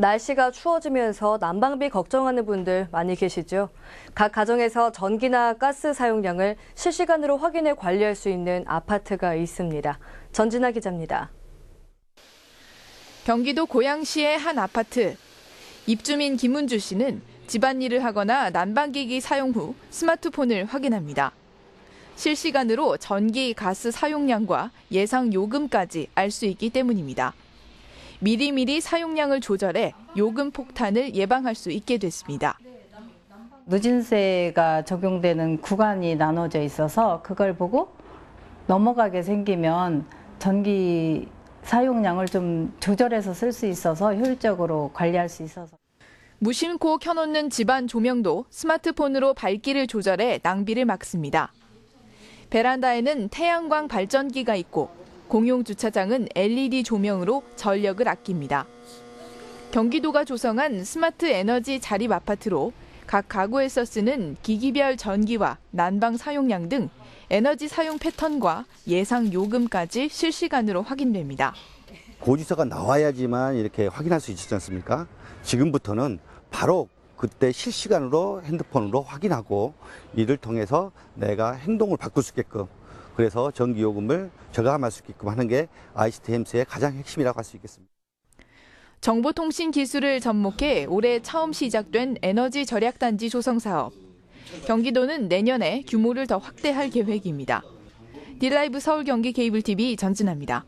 날씨가 추워지면서 난방비 걱정하는 분들 많이 계시죠? 각 가정에서 전기나 가스 사용량을 실시간으로 확인해 관리할 수 있는 아파트가 있습니다. 전진아 기자입니다. 경기도 고양시의 한 아파트. 입주민 김은주 씨는 집안일을 하거나 난방기기 사용 후 스마트폰을 확인합니다. 실시간으로 전기, 가스 사용량과 예상 요금까지 알 수 있기 때문입니다. 미리미리 사용량을 조절해 요금 폭탄을 예방할 수 있게 됐습니다. 누진세가 적용되는 구간이 나눠져 있어서 그걸 보고 넘어가게 생기면 전기 사용량을 좀 조절해서 쓸 수 있어서 효율적으로 관리할 수 있어서 무심코 켜놓는 집안 조명도 스마트폰으로 밝기를 조절해 낭비를 막습니다. 베란다에는 태양광 발전기가 있고 공용 주차장은 LED 조명으로 전력을 아낍니다. 경기도가 조성한 스마트 에너지 자립 아파트로 각 가구에서 쓰는 기기별 전기와 난방 사용량 등 에너지 사용 패턴과 예상 요금까지 실시간으로 확인됩니다. 고지서가 나와야지만 이렇게 확인할 수 있지 않습니까? 지금부터는 바로 그때 실시간으로 핸드폰으로 확인하고 이를 통해서 내가 행동을 바꿀 수 있게끔 그래서 전기요금을 저감할 수 있게끔 하는 게 ICT 햄스의 가장 핵심이라고 할 수 있겠습니다. 정보통신 기술을 접목해 올해 처음 시작된 에너지 절약 단지 조성 사업. 경기도는 내년에 규모를 더 확대할 계획입니다. 딜라이브 서울 경기 케이블 TV 전진합니다.